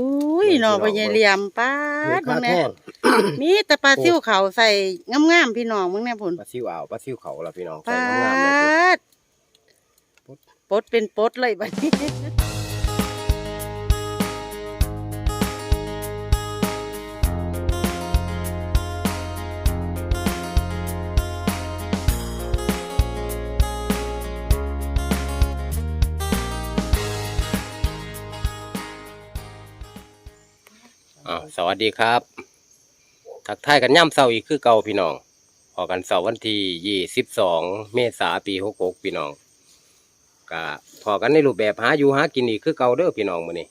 อุ้ยหนอพญาเหลี่ยมป้าดปมึลางแน่ทอดมีแต่ปลาซิ่วเขาใส่งามๆพี่น้องมึงแน่ผลปลาซิวอ่าวปลาซิวเขาละพี่น้องใส่ป้างามๆเลย ดปดเป็นปดเลยบัดนี้ สวัสดีครับ ทักทายกันย่ำเสาร์อีกคือเก่าพี่น้องพอกันเสาร์วันที่ยี่สิบสองเมษาปีหกหกพี่น้องก็พอกันในรูปแบบหาอยู่หากินอีกคือเก่าเด้อพี่น้องมื้อนี้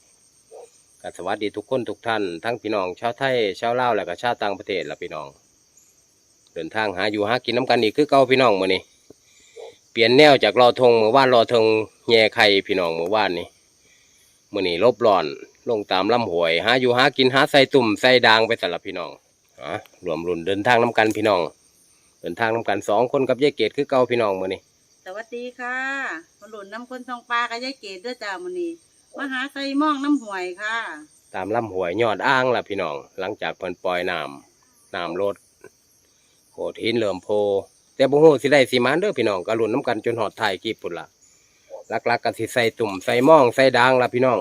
ก็สวัสดีทุกคนทุกท่าน ทั้งพี่น้องชาวไทยชาวลาวและก็ชาวต่างประเทศละพี่น้อง เดินทางหาอยู่หากินน้ำกันอีกคือเก่าพี่น้องมื้อนี้เปลี่ยนแนวจากรอธงเมื่อวานรอธงแย่ไข่พี่น้องเมื่อวานนี้มื้อนี้ลบร้อน ลงตามลำห้วยหาอยู่หากินหาใส่ตุ่มใส่ดางไปสลับพี่น้องอะรวมรุ่นเดินทางน้ำกันพี่น้อง เดินทางน้ำกันสองคนกับยายเกดคือเก่าพี่น้องมื้อนี้สวัสดีค่ะคนหลุนน้ำคนทองปลากับยายเกดเด้อจ้ามื้อนี้มาหาใส่หม่องน้ำห่วยค่ะ ตามลำห้วยยอดอ้างล่ะพี่น้อง หลังจากเพิ่นปล่อยน้ำน้ำลดโขดหินเหลื่อมโพ แต่บ่ฮู้สิได้สิมานเด้อพี่น้องก็รุ่นน้ำกันจนหอดถ่ายกีบพุ่นละหลักๆก็สิใส่ตุ่มใส่หม่องใส่ดางล่ะพี่น้อง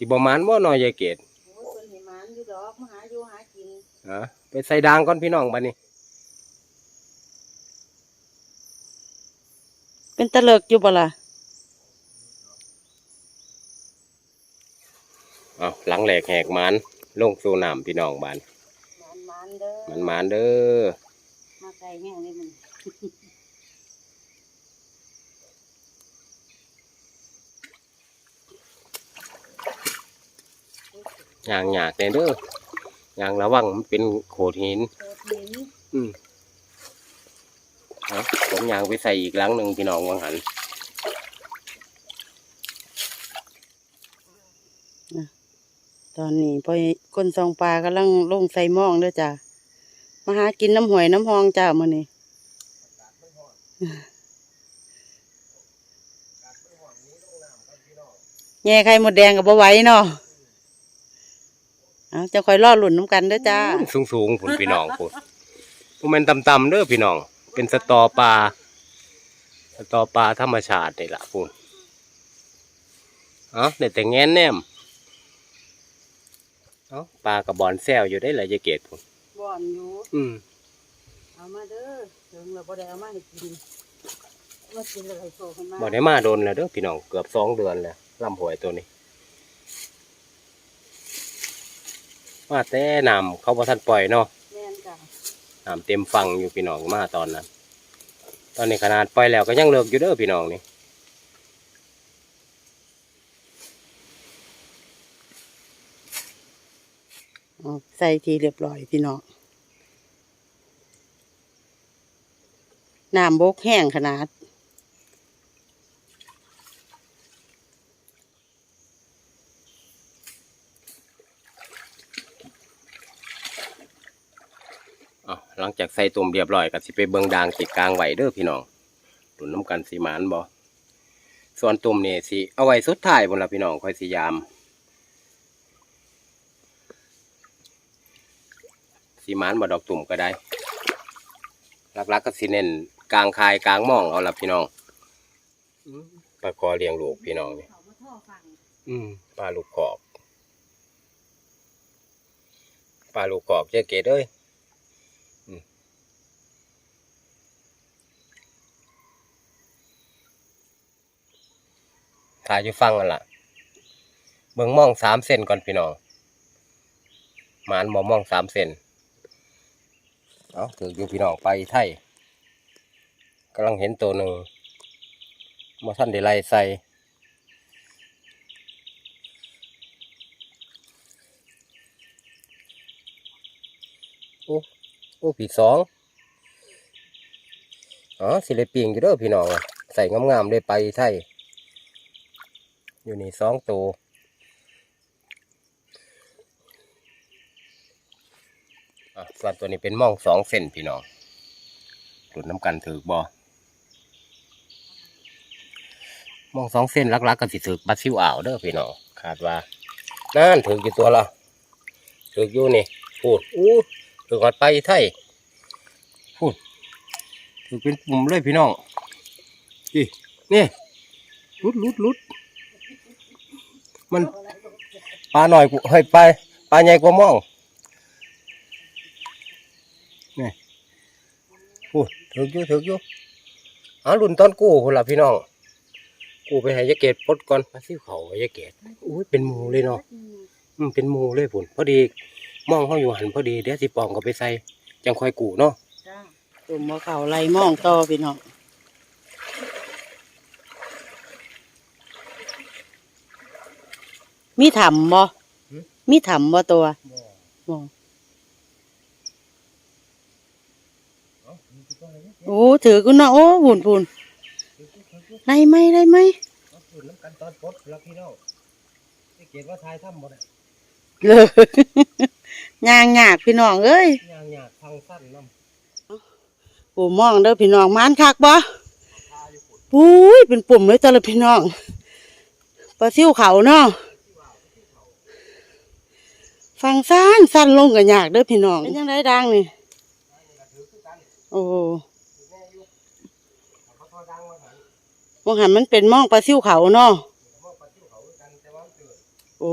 สิบ่มานบ่น้อยยายเกดโอ้ยคนหิมานอยู่ดอกมาหาอยู่หากินอะไปใส่ดางก่อนพี่น้องบัดนี้ เป็นตะเลิกอยู่บ่ล่ะเอาหลังแหลกแหกมันลงสู่น้ำพี่น้องบ้านมันมันเด้อมันมันเด้อมาใส่แห้งเลยมัน ยางหยากแน่เด้อยางระวังมันเป็นโขดหินโคตรหินอืมเอาผมยางไปใส่อีกหลังหนึ่งพี่น้องวังหันตอนนี้พ่อคนทองปลากำลังลงใส่หม่องเด้อจ้ามาหากินน้ำห่วยน้ำหองจ้ามื้อนี้แง่ไข่หมดแดงกับบ่ไหว้เนาะ เอาจะคอยรอหลุ่นน้ำกันเด้อจ้า สูงสูงๆผุนพี่น้องผุนพวกมันต่ำๆเด้อพี่น้อง เป็นสตอปลาสตอปลาธรรมชาตินี่แหละผุนเอาเด็ดแต่แง้นแนมเอาปลากระบอนแซวอยู่ได้หลายยายเกตผุนบ่อนอยู่อืมเอามาเด้อถึงเราบ่ได้เอามาให้กินเอามากินอะไรโตขึ้นมาบ่ได้มาโดนแล้วเด้อพี่น้องเกือบสองเดือนแล้วลำหวยตัวนี้ มาแต่นำเขาบ่ทันปล่อยเนาะแม่นจ้ะน้ำเต็มฟังอยู่พี่น้องมาตอนนั้น ตอนนี้ขนาดปล่อยแล้วก็ยังเลิกอยู่เด้อพี่น้องนี่เอาใส่ทีเรียบร้อยพี่น้องน้ำบกแห้งขนาด หลังจากใส่ตุ่มเรียบร้อยก็สิไปเบิงดางติดกลางไหวเด้อพี่น้องดุนน้ำกันสีมานบ่ส่วนตุ่มนี่สิเอาไว้สุดท้ายบนละพี่น้องค่อยสิยามสีมานบ่ดอกตุ่มก็ได้หลักๆก็สิเน้นกลางคายกลางหม่องเอาละพี่น้องอืมปลาคอเลี้ยงลูกพี่น้องนี่เขามาท่อฟังอืมปลาลูกกอกปลาลูกกอกเจ๊เกดเอ้ย ถ่ายอยู่ฟังกันล่ะเบิ่งมองสามเซนก่อนพี่น้องหมานบ่มองสามเซนเอาถืออยู่พี่น้องไปไทยกำลังเห็นตัวหนึ่งมาท่านได้ไล่ใส่โอ้โอ้ผีสองอ๋อสิเลปิงอยู่เด้อพี่น้องใส่งามๆได้ไปไทย อยู่นี่สองตัวอะส่วนตัวนี้เป็นม่องสองเส้นพี่น้องหลุดน้ำกันถือบอม่องสองเส้นลักๆกกันสิถือบัดซิวอ่าวเด้อพี่น้องคาดว่านั่นถือกี่ตัวละถืออยู่นี่พูดอู้ถือหอดไปไทยพูดถือเป็นปุ่มเลยพี่น้องนี่นี่ลุดลุดลุด มันปลาหน่อยเฮ้ยปลาปลาใหญ่กว่ามองนี่พูดถืออยู่ถืออยู่หารุ่นตอนกู้คนละพี่น้องกูไปห้ยายเกดปดก่อนมาซิวเขาห้ยายเกดอุ้ยเป็นหมูเลยเนาะอืมเป็นหมูเลยผุนพอดีมองเขาอยู่หันพอดีเดี๋ยวสิปองก็ไปใส่จังค่อยกูเนาะจ้าตุ่มมะเขาไล่มองต่อพี่น้อง มีถ้ำบ่มีถ้ำบ่ตัวบ่โอ้ถือกูเนาะโอ้หุ่นพุ่นได้ไหมได้ไหมน้ำกันตอนปลดแล้วพี่น้องยายเกดว่าทายถ้ำหมดเลยย่างยากพี่น้องเอ้ยยางหยาดทางสั้นน้ปูมองเด้อพี่น้องมานคักบ่ปุ้ยเป็นปุ่มเลยจ้ะละพี่น้องปลาซิวเขาเนาะ ฟังซ่านสั้นลงก็ยากเด้อพี่น้องเป็นยังไงดังนี่โอ้มองหันมันเป็นมองปลาซิวเขาเนาะโอ้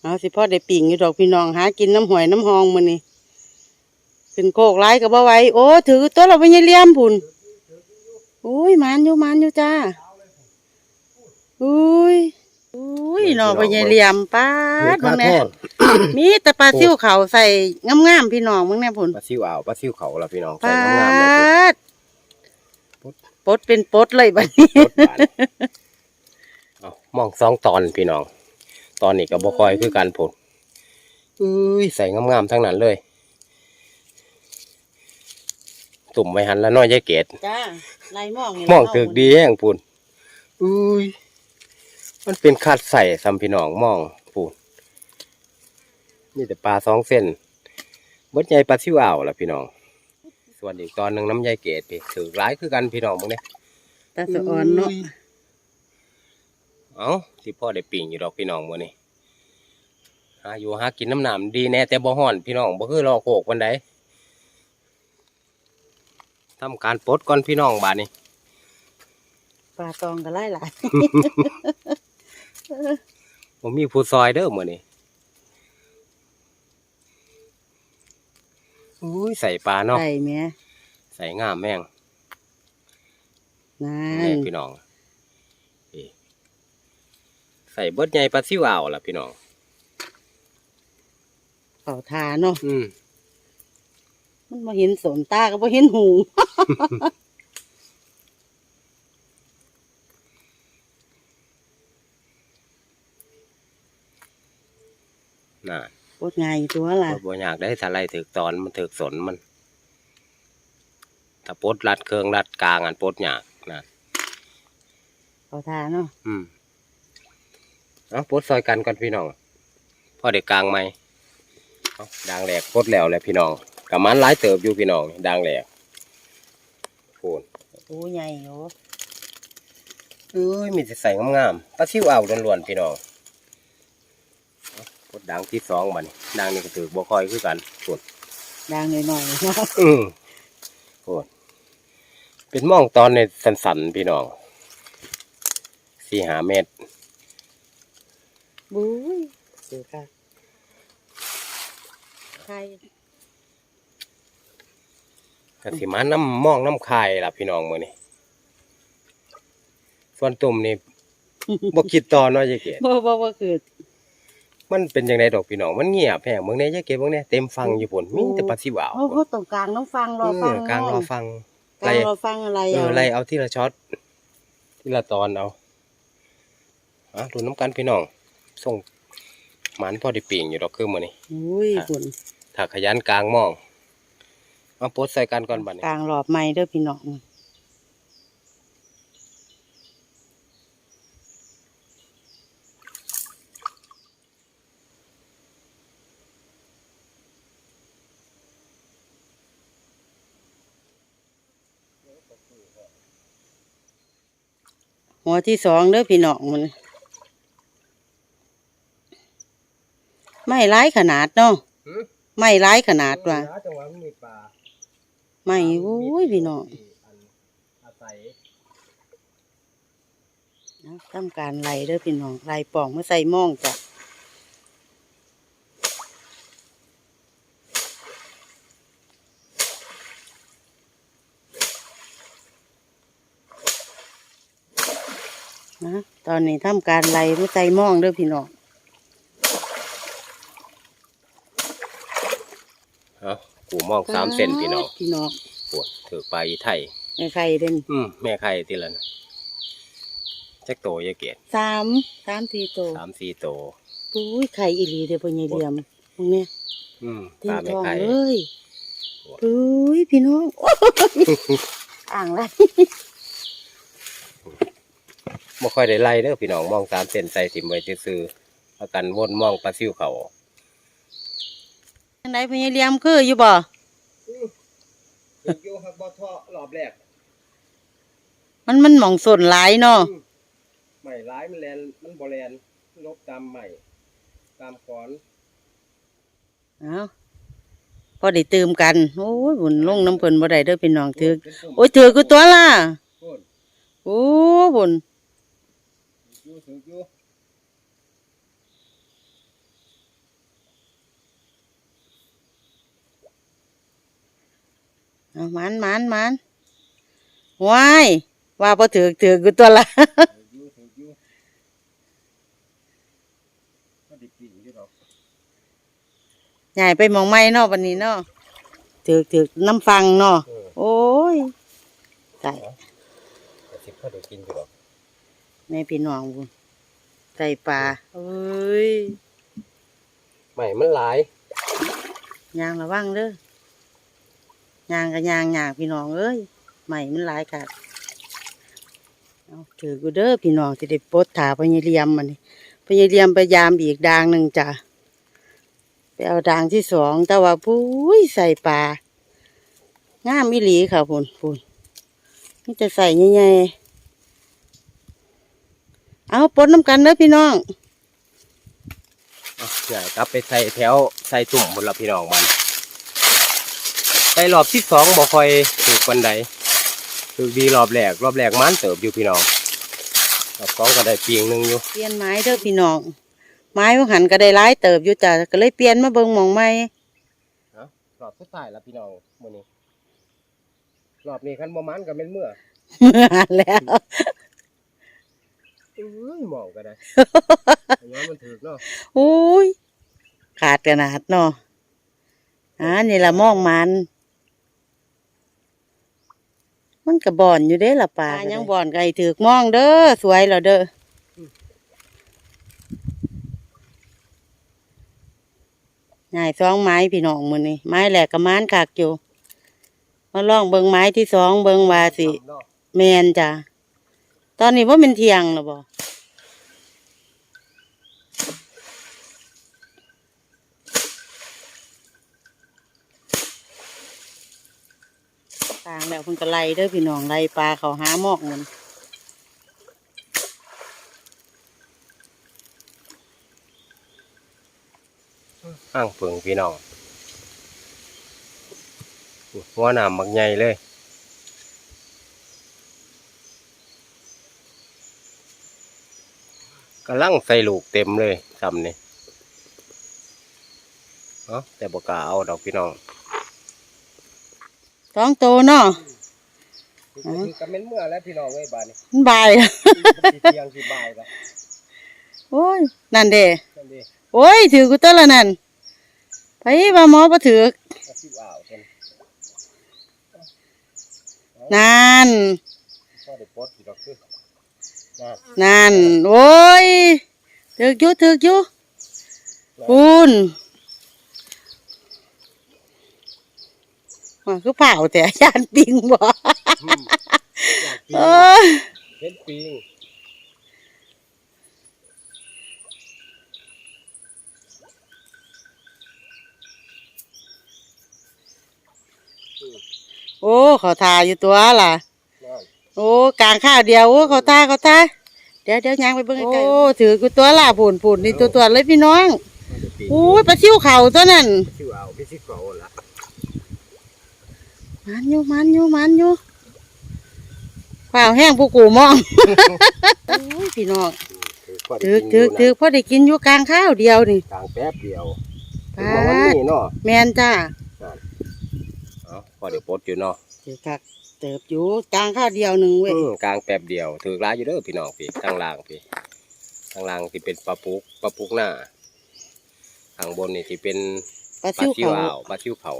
เอาสิพ่อได้ปิ่งอยู่ดอกพี่น้องหากินน้ำหวยน้ำหองมื้อนี้ขึ้นโคกไล่กับบ่ไหว้ โอ้ ถือตัวเราไปยังเลี้ยมพุ่นโอ้ยหมันอยู่หมันอยู่จ้าอุ้ย อุ้ยเนอไปยังเลี้ยมป้าดำมึงแน่มีแต่ปลาซิวเขาใส่งามๆพี่น้องมึงแน่พุ่นปลาซิวอ่าวปลาซิวเขาละพี่น้องใส่ป้าน้ำงามเลยดปดเป็นปดเลยบัดนี้ปลดบาดเอามองสองตอนพี่น้อง ตอนนี้ก็บ่คอยคือกันผลอุ้ยใส่งามๆทั้งนั้นเลย ตุ่มไว้หันแล้วน้อยยายเกดจ้าไล่มองนี่มองตึกดีแห้งปูนอุ้ย มันเป็นคาดใส่ซัมพี่น้องมองปูนนี่แต่ปลาสองเส้นบดใหญ่ปลาซิวอ่าวล่ะพี่น้อง ส่วนอีกตอนหนึ่งน้ำใยเกตพี่ถือร้ายคือกันพี่น้องมึงเนี่ยตาสะอ่อนเนาะเอ้าสิพ่อได้ปิ่งอยู่ดอกพี่น้องมื้อนี้หาอยู่หากินน้ำหนามดีแน่แต่บ่ฮ้อน พี่น้องบ่คือรอโขกวันใดทำการปลดก่อนพี่น้องบาดนี้ปลาตองก็ไล่หลาย ผมมีผู้ซอยเด้อมื้อนี้อุ้ยใส่ปลาเนาะใส่แม่ใส่งามแม่งนั่นี่นพี่น้องนี่ใส่เบิดใหญ่ปลาซิวอ่าวล่ะพี่น้องเขาทาเนาะอืมมันมาเห็นสนตาก็บ่เห็นหู น่ะ ปดไงตัวล่ะบ่บ่อยากได้ถ้าไรถึกตอนมันถึกสนมันถ้าปลดรัดเครื่องรัดกลางอันปลดยากนะเขาทาเนาะอืมเอาปลดซอยกันก่อนพี่น้องพอเด็กกลางไหมเอาดังแหลกปลดแล้วแหละพี่น้องกับมันหลายเติบอยู่พี่น้องดังแหลกพูนโอ้ใหญ่โยเอ้ยมีแต่ใส่งามๆปลาซิวอ่าวล้วนๆพี่น้องเอาปล ดดังที่สองบัดนดังนี่ก็ถือบ่คอยคือกันพูนดังหน่อยๆเนาะอืมโอ้เป็นหมองตอนในสันๆพี่น้องสี่หาเมตรบุ้ยเสือค่ะใครกสิมาน้ำหมองน้ำคายล่ะพี่น้องมือนี่ส่วนตุ่มนี่บ่คิดต่อเนาะยายเกดบ่บ่บ่คือ มันเป็นยังไงดอกพี่น้องมันเงียบแพงเมืองในยายเกดเมืองในเต็มฟังอยู่พุ่นมีแต่ปลาซิวาวโอ้โหตรงกลางน้องฟังรอเอฟังอกลางรอฟังกลางรอฟังอะไรเออะอไล่เอาที่ละช็อตที่ละตอนเอาอะดูน้ำกันพี่น้องส่งหมันพอไดีปิ่งอยู่ดอกคือมือนี่อุ้ยคุณถ้าขยันกลางหมองมาโพสใส่กันก่อนบัดนี้กลางรอบไม้เด้อพี่น้อง หัวที่สองเด้อพี่น้องมันไม่ร้ายขนาดเนาะไม่ร้ายขนาดว่ะจัะไม่โอ้ยพี่น้องอาศัทำการไล่เด้อพี่น้องไล่ปองมาใส่ม่องจ้ะ ตอนนี้ทำการไล่มาใส่หม่องเด้อพี่น้องเอากูมองสามเซนพี่น้องพี่น้องปวดถือไปลาอีไทยในไข่เด่นอืมแม่ไข่ตีละนะจักโตยายเกียรติสามสามทีโตสามสี่โตปุ้ยไข่อีหลีเด้อพ่อใหญ่เหลี่ยมพวกเนี้ยอืมเต็ปมลาแม่ท้องไข่เลยปุ้ยพี่น้องโอ้ยอ่างไร บ่ค่อยได้ไล่เด้อพี่น้องมองสามเซนใส่สิมไว้ซื่อๆแล้วกันวนมองปลาซิวเขาอันไหนพ่อใหญ่เหลี่ยมคืออยู่บ่ถึงอยู่ครับบ่ท่อรอบแรกมันมันหม่องส่วนหลายเนาะใหม่ร้ายมันแลนมันบ่แลนลบตามใหม่ ตามขอนเอาพอได้ตื่มกัน โอ้ยบุญลงน้ำเพิ่นบ่ได้เด้อพี่น้องถือโอ้ยถือกูตัวล่ะพุ่นโอ้บุญอยู่ ถึงอยู่เอามันมันมันว้ายว่าพอถือถือกูตัวละถึงอยู่ถึงอยู่ก็ได้ปีอยู่ดอกใหญ่ไปหมองไม้เนาะวันนี้เนาะถือถือน้ำฟังเนาะเออโอ้ยใส่ก็สิพอได้กินอยู่ดอก แม่พี่น้องบุญใส่ปลาเอ้ยใหม่มันหลายยางระวังเด้อยางกับยางยางพี่น้องเอ้ยใหม่มันหลายค่ะเอาถือกูเด้อพี่น้องจะได้ปลดถาพญาเลียมมันนี่พญาเลียมไปยามอีกดางหนึ่งจ้ะไปเอาดางที่สองแต่ว่าปุ้ยใส่ปลางามอีหลีค่ะพุ่นพุ่นนี่จะใส่ใหญ่ๆ เอาปลดน้ำกันเด้อพี่น้องเอาใหญ่กลับไปใส่แถวใส่ตุ่มบนละพี่น้องมันใส่รอบที่สองบ่ค่อยถูกวันใดถูกดีรอบแรกรอบแรกมันเติบอยู่พี่น้องรอบสองก็ได้เปียงหนึ่งอยู่เปลี่ยนไม้เด้อพี่น้อง ไม้ว่าหันก็ได้ร้ายเติบอยู่จ้ะก็เลยเปลี่ยนมาเบิ่งหมองไม้รอบสุดท้ายแล้วพี่น้องมื้อนี้รอบนี้คันบ่มันก็เป็นเมื่อเมื่อหันแล้วเอ้ยหมองก็ได้ย้อนมันถึกเนาะอุ้ยขาดขนาดเนาะอ่านี่ละมองมัน มันกระบอนอยู่เด้ละปลายังบอนไก่ถือกมองเด้อสวยแล้วเด้อง่ายสองไม้พี่น้องมือนี่ไม้แหลกกระมานขากอยู่มาลองเบิงไม้ที่สองเบิงว่าสิเนาะแมนจ้ะ ตอนนี้ว่าเป็นเทียงหรอบ่ต่างแล้วเพิ่นก็ไล่เด้อพี่น้องไล่ปลาเขาหาหมอกเงินอ้างเพิงพี่น้องหัวหนามบักใหญ่เลย กำลังใส่ลูกเต็มเลยทำนี่เนาะแต่บกล้าเอาดอกพี่น้องท้องโตเนาะอ๋อก็เป็นเมื่อแล้วพี่น้องไอ้ยบานนี่มันบายสิเที่ยงสิบ่ายละโอ้ยนั่นเด้นั่นดิโอ้ยถือกูตัวละนั่นไปว่าหมอบ่ถือกก็สิอ่าวเพิ่นนั่นพอได้ปลดอยู่ดอกคือนั่น นั่น โอ้ยถือกอยู่ถือกอยู่คุณว่าคือเผาแต่ยานปิงบ่อืมอยากกินเออเห็นปิงโอ้เขาทาอยู่ตัวล่ะนั่น โอ้กลางข้าวเดียวโอ้เขาตาเขาตาเดี๋ยวเดี๋ยวยังไปเบิ่งใกล้ๆโอ้ถือกูตัวล่ะผุนผุนนี่ตัวตัวเลยพี่น้องมันจะปิงโอ้ยปลาซิวเขาตัวนั้นชื่อเอาพี่ซิเก่าละมันอยู่มันอยู่มันอยู่เปล่าแห้งผู้กูมองโอ้ยพี่น้องถือถือถือพอได้กินอยู่กลางข้าวเดียวนี่กลางแป๊บเดียวปาวันดนี้เนาะแมนจ้าเอาพอเดี๋ยวปลดอยู่เนาะถือกัก เติบอยู่กลางข้าวเดียวหนึ่งเว้ยอืมกลางแป๊บเดียวถือร้ายอยู่เด้อพี่น้องพี่ข้างล่างพี่ข้างล่างที่เป็นปลาปุกปลาปุกหน้าข้างบนนี่ที่เป็นปลาปลาซิวซิวเขา อ่าวปลาซิวเขา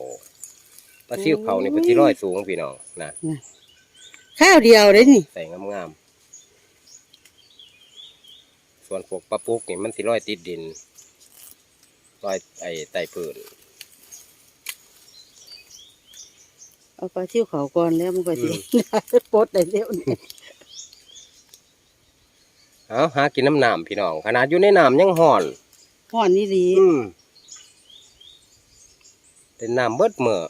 ปลาซิวเขานี่เป็นที่ร้อยสูงพี่น้องนะข้าวเดียวเลยนี่ใส่งามๆส่วนพวกปลาปุกนี่มันสิร้อยติดดินร้อยไอ้ไต่พื้น เอาปลาซิวเขาก่อนแล้วมันก็สิปลดได้เร็วนี่เอาหากินน้ำน้ำพี่น้อง ขนาดอยู่ในน้ำยังห่อนห่อนนี่ดีอืมเป็นน้ำเบิดเมื่อ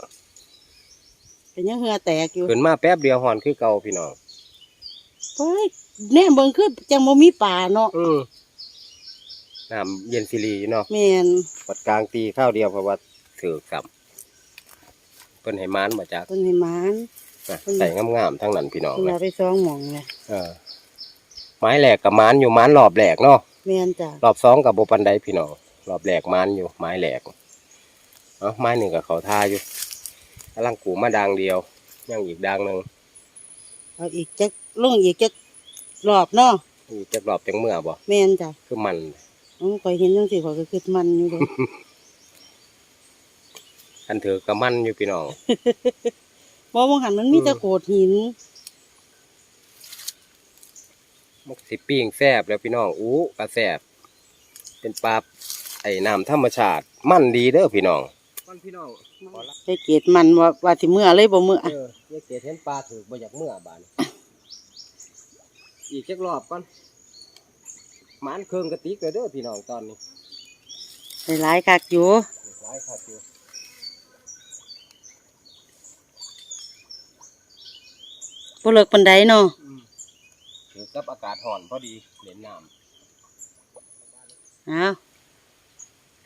เป็นยังเหงื่อแตกอยู่ขึ้นมาแป๊บเดียวห่อนคือเก่าพี่น้องเฮ้ยแน่เบิ่งคือจังบ่มีป่าเนาะอืมน้ำเย็นซิลีอยู่เนาะแม่นปัดกลางตีข้าวเดียวเพราะว่าถือกับ เพิ่นให้มานมาจากเพิ่นให้หมานนะใส่งามๆทั้งนั้นพี่น้องเพิ่นนะเอาไปซองหม่องเลยเออไม้แหลกกับมานอยู่มานรอบแหลกเนาะแม่นจ้ะรอบสองกับโบปันไดพี่น้องรอบแหลกมานอยู่ ไม้แหลกเอ้าไม้หนึ่งกับเขาท่าอยู่กำลังกูมาดังเดียวยังอีกดังหนึ่งเอาอีกจักลงอีกจักรอบเนาะอีกจะรอบจังเมื่อบ่แม่นจ้ะคือมันอือข่อยเห็นจังซี่ข่อยก็คิดมันอยู่เด้ คันถือกับมันอยู่พี่น้อง บ่ว่าหันมันมีแต่โขดหินมักสิปิ้งแซบแล้วพี่น้องอู้กระแซบเป็นปลาไอ้น้ำธรรมชาติ มันดีเด้อพี่น้องมันพี่น้องไปเกตมันว่าว่าสิเมื่อเลยบ่เมื่อเออเยเกดเห็นปลาถือบ่อยากเมื่อบานอีกจักรอบก่อนหมันเครื่องกระติกเลยเด้อพี่น้องตอนนี้ได้หลายคักอยู่ หลายครับอยู่ บ่เลิกปานใดเนาะอืมถือกับอากาศห่อนพอดีเล่นน้อ้าว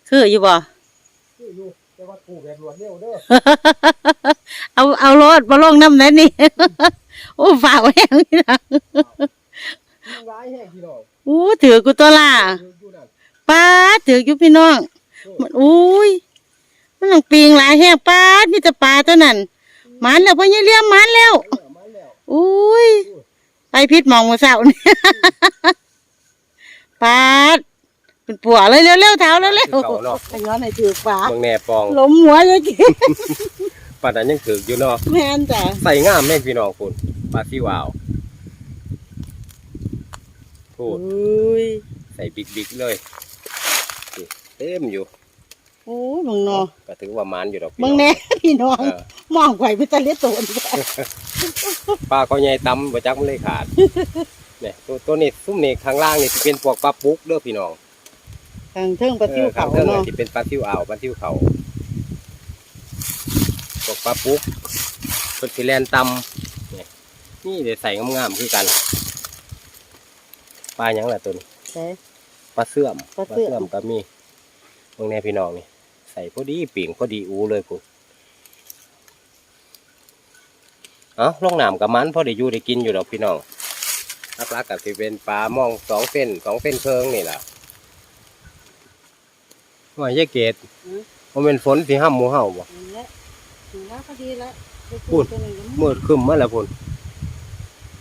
คืออยู่บ่ำคืออยู่แต่ว่ากูแบบรวดเร็วเด้อเอาเอารถมาลงน้ำนั้นนี่ โอ้ฝากไว้ให้พี่น้องยิงร้ายแห้งพี่น้องโอ้ถือกูตัวล่ะถืออยู่นั่นป้าดถืออยู่พี่น้อง มันอุ้ย มันหลังปีงหลายแห้งป้าดมีแต่ปลาตัวนั้นหมันแล้วพ่อยี่เลี้ยมหมันแล้ว เอ อมาแล้วอุ้ยไปพิษมองมือเสานี่ป้าดเป็นปัวเลยเร็วๆเท้าเร็วคือเก่าเนาะๆไปย้อนให้ถือปลาเมืองแหน่ปองล้มหัวเลยกี้ปลาดันยังถืออยู่เนาะแม่นจ้ะใส่งามแม่งพี่น้องคุณปลาซิวาวพูอุ้ดยใส่บิ๊กๆเลยนี่เต็มอยู่โอ้ยมึงเนาะก็ถือว่ามันอยู่ดอกพี่มึน้งองแน่พี่น้องเออ มองไข่เป็นตะเลียโตน ปลาเขาใหญ่ตำบ่จักมันเลยขาดเนี่ยตัวตัวนี้ซุ้มนี่ข้างล่างนี่สิเป็นพวกปลาปุ๊กเด้อพี่น้องทางเทิงปลาซิวออข้าเขางเทิงเนาะที่เป็นปลาซิวอ่าวปลาซิวเขาพวกปลาปุ๊กเป็นสิแลนตำเนี่ยนี่เดี๋ยวใส่งามๆคือกันปลาหยังล่ะตัวนี้ใช่ ปลาเสื่อมปลาเสื่อม ก็มีตรงนี้พี่น้องนี่ใส่พอดีปิ่งพอดีอูเลยคุณ เอ้าลงน้ำกับมันพอได้อยู่ได้กินอยู่ดอกพี่น้องลักๆกับสิเป็นปลามองสองเส้นสองเส้นเพิงนี่แหละว่าเยเกตมันเป็นฝนที่ห้ามหมูเห่าบ่นั่นแหละถึงแล้วก็ดีแล้วไปพูดตัวหนึ่งก็มืดคึมมาแล้วพุ่น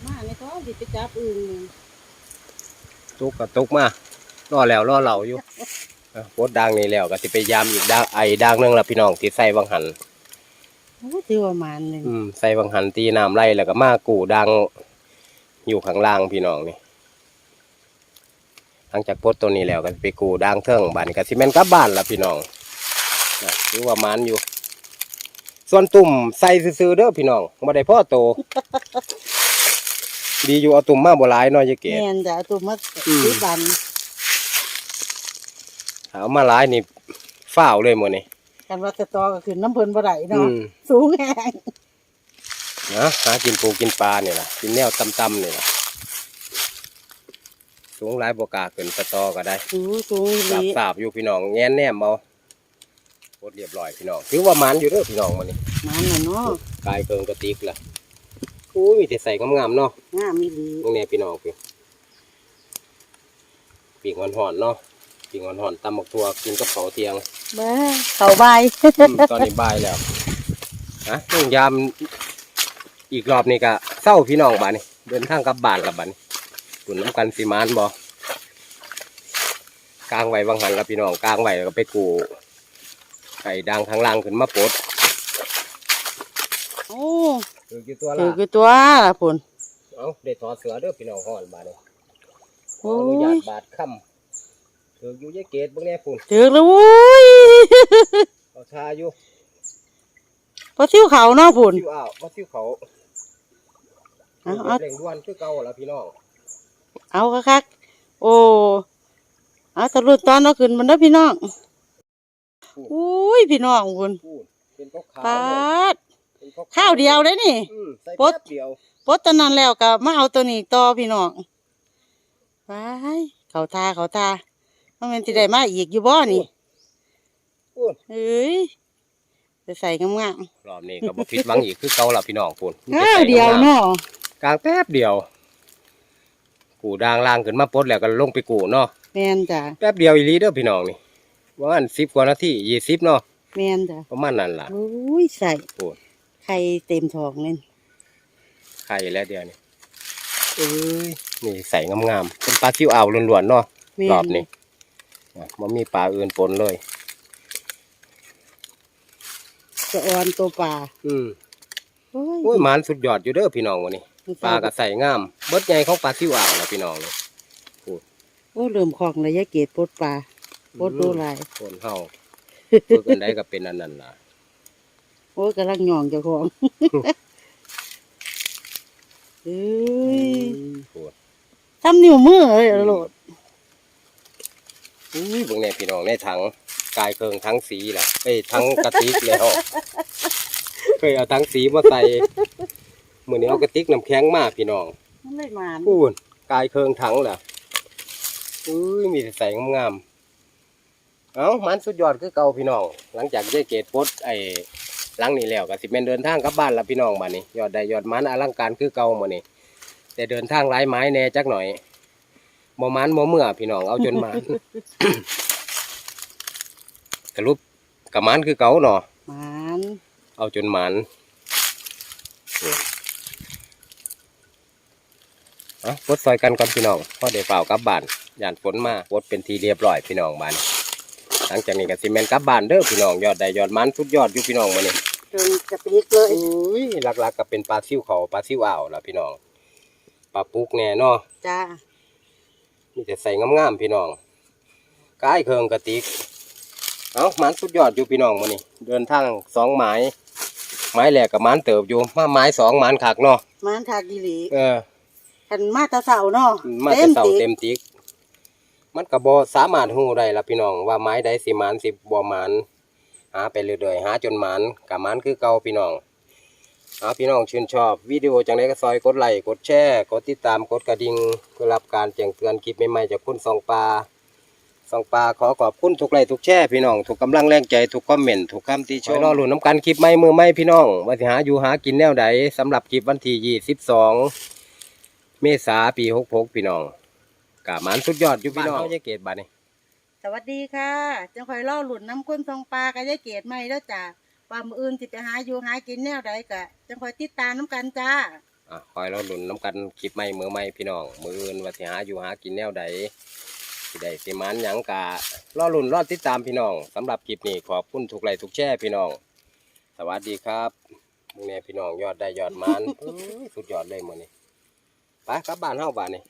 มาในท้องสิไปจับอื่นหนึ่งตุกกับตุกมารอแล้วรอเหล่าอยู่เอ้าโพดดังนี่แล้วก็สิไปยามอีกดังไอ้ดังหนึงละพี่น้องที่ใส่บังหันโอ้ ถือว่ามันหนึ่งอืมใส่บางหันตีน้ำไล่แล้วก็มากูดัง อยู่ข้างล่างพี่น้องนี่หลังจากปลดตัวนี้แล้วก็ไปกูดังเทิงบ้านก็สิแม่นกลับบ้านละพี่น้องนะถือว่ามันอยู่ ส่วนตุ่มใส่ซื่อๆเด้อพี่น้องบ่ได้พ่อโต ดีอยู่เอาตุ่มมาบ่หลายเนาะยายเกศแม่นจะเอาตัวมาอืมซื้อบันเอามาหลายนี่ฝ้าวเลยหมดนี่ กันว่าจะตอก็ขึ้นน้ำเพลินบ่ได้อืเนาะมสูงแหงนะหากินปูกินปลาเนี่ยล่ะกินแนวตำๆเนี่ยล่ะสูงหลายบกล้าขึ้นสตอก็ได้สูงสูงอีหสาบลีสาบอยู่พี่น้องแง้นแนมเอาโคตรเรียบร้อยพี่น้องถือว่ามันอยู่เด้อพี่น้องมันนี่มันน่ะเนาะกายเกิงกระติกละอู้ยมีแต่ใส่งามๆเนาะงามอีหลีตรงนี้พี่น้องพี่ปีกหอนๆเนาะปีกหอนๆตำบักทั่วกินกับเขาวเทียง บ้าเขาใบายอืมตอนนี้บ่ายแล้วนะต้องยามอีกรอบนี้ก็เศร้าพี่น้องบ้านนี่เดินทางกลับบ้านละบ้านตุนน้ำกันสีมานบ่กลางไว้บางหันละพี่น้องกลางไว้แล้วก็ไปกูไก่ดังข้างล่างขึ้นมาปลดโอ้ถือกี่ตัวถืละอคือตัวล่ะพุ่น เอาเด็ดถอดเสือเด้อพี่น้องห่อนบ้านนี่ขโอ้อยอนุญาตบาดค่ำ ถืออยู่ยายเกตเบางแน่ปุ่นถือแล้วโว้ยเอาชาอยู่พอซิ้วเขาเนาะพุ่น ซิวอ้าวว่าซิวเขาเอาเอา เร่งด่วนคือเก่าละพี่น้องเอาคักๆโอ้เอาตะลุดตอนเอาขึ้นมันเด้อพี่น้องอุ้ยพี่น้องพุ่นพูดเป็นขาวขาวปาดเป็นขาวๆข้าวเดียวเลยนี่ อืมใส่ปดแป๊บเดียวปดตอนนั้นแล้วก็มาเอาตัวนี้ต่อพี่น้องไปเขาทาเขาทา ว่ามันสิได้มาอีกอยู่บ่นี่พูดเอ้ยจะใส่งามรอบนี้ก็บ่ผิดหวังอีกคือเก่าละพี่น้องพูดๆข้าวเดียวเนาะกลางแป๊บเดียว กูดางล่างขึ้นมาปลดแล้วก็ลงไปกูเนาะแม่นจ้ะแป๊บเดียวอีหลีเด้อพี่น้องนี่ว่าอันสิบกว่านาทียี่สิบเนาะแม่นจ้ะประมาณนั้นล่ะอุ้ยใส่พูดไข่เต็มท้องเลยไข่แล้วเดียวนี่เอ้ยนี่ใส่งามๆเป็นปลาซิวอ่าวล้วนๆเนาะแม่นรอบนี้อะ มันมีปลาอื่นปนเลยจะอ่อนตัวปลาอืมโอ้โอ้ยยหมันสุดยอดอยู่เด้อพี่น้องวันนี้ปลาก็ใส่งาม เบิดใหญ่ของปลาซิวอ่าวนะพี่น้องนี่โอ้เริ่มคล่องเลยยายเกดปลดปลาปลดดูหลายคนเฮาฝึกกันได้ก็เป็นอันนั้นล่ะโอ้ยกำลังหย่องเจ้าของเอ้ยโอ้ยทำนิ้วมือเลยอะโลด อุ้ยเบิ่งแน่พี่น้องในถังกายเคิงทั้งสีล่ะเอ้ยทั้งกระติกแล้วเคยเอาทั้งสีมาใส่มื้อนี้เอากระติกน้ำแข็งมาพี่น้องมันเลยหมานพูนกายเคิงถังล่ะอุ้ยมีแต่ใส่งามๆเอ้ามันสุดยอดคือเก่าพี่น้อง หลังจากได้เกตโพสไอ้หลังนี้แล้วก็สิแม่นเดินทางกลับบ้านละพี่น้องบัดนี้ยอดได้ยอดมันอลังการคือเก่าหมดนี่แต่เดินทางหลายไม้แหน่จักหน่อย บ่มันบ่เมื่อพี่น้องเอาจนมันสรุปกับมันคือเก่าเนาะหมานเอาจนมันเอะปลดซอยกันก่อนพี่น้องพอเดี๋ยวเปล่ากลับบ้านย่านฝนมาปลดเป็นทีเรียบร้อยพี่น้องบ้านหลังจากนี้ก็สิแม่นกลับบ้านเด้อพี่น้องยอดได้ยอดมันสุดยอดอยู่พี่น้องมานี่จนกระติกเลยอุ้ยหลักๆก็เป็นปลาซิวเขาปลาซิวอ่าวล่ะพี่น้องปลาปุกแน่เนาะจ้า มีแต่ใส่งามๆพี่น้องกายเคิงกระติก เอามันสุดยอดอยู่พี่น้องมานี่เดินทางสองไม้ไม้แหลกกับมันเติบอยู่มาไม้สองมันขักเนาะหมานทากิหลีเออคันมาแตาเสาเนาะมาแต่เสาติ๊กเต็มติกมันก็บอสามารถหูได้ละพี่น้องว่าไม้ใดสิมันสิบ่มันหาไปเรื่อยๆหาจนมันกับมันคือเก่าพี่น้องเอาพี่น้องชื่นชอบวิดีโอจังไดก็ซอยกดไลค์กดแชร์กดติดตามกดกระดิ่งเพื่อรับการแจ้งเตือนคลิปใหม่ๆจากคุณสองปลาสองปลาขอขอบคุณทุกไลค์ทุกแชร์พี่น้องทุกกำลังแรงใจทุกคอมเมนต์ทุกคำติชมรอลุ้นน้ำกันคลิปใหม่มือใหม่พี่น้องว่าสิหาอยู่หากินแนวใดสำหรับคลิปวันที่ยี่สิบสองเมษาปีหกหกพี่น้องกะมันสุดยอดอยู่พี่น้องเขาจะเกตบาดนี่สวัสดีค่ะจังคอยล่อหลุดน้ำก้นทองปลากับยายเกดไม่แล้วจ้า ว่ามืออื่นสิไปหาอยู่หากินแนวใดกะจังคอยติดตามน้ำกันจ้า อะคอยเราหลุนน้ำกันคลิปใหม่มือใหม่พี่น้อง มืออื่นว่าสิหาอยู่หากินแนวใดสิได้สิมันหยังกะรอลุ่นรอติดตามพี่น้องสำหรับคลิปนี้ขอบคุณทุกไลค์ทุกแช่พี่น้อง สวัสดีครับมึงเนี่พี่น้องยอดได้ยอดมันอื้อสุดยอดเลยมือนี้ไปกลับบ้านเฮาบ้านนี่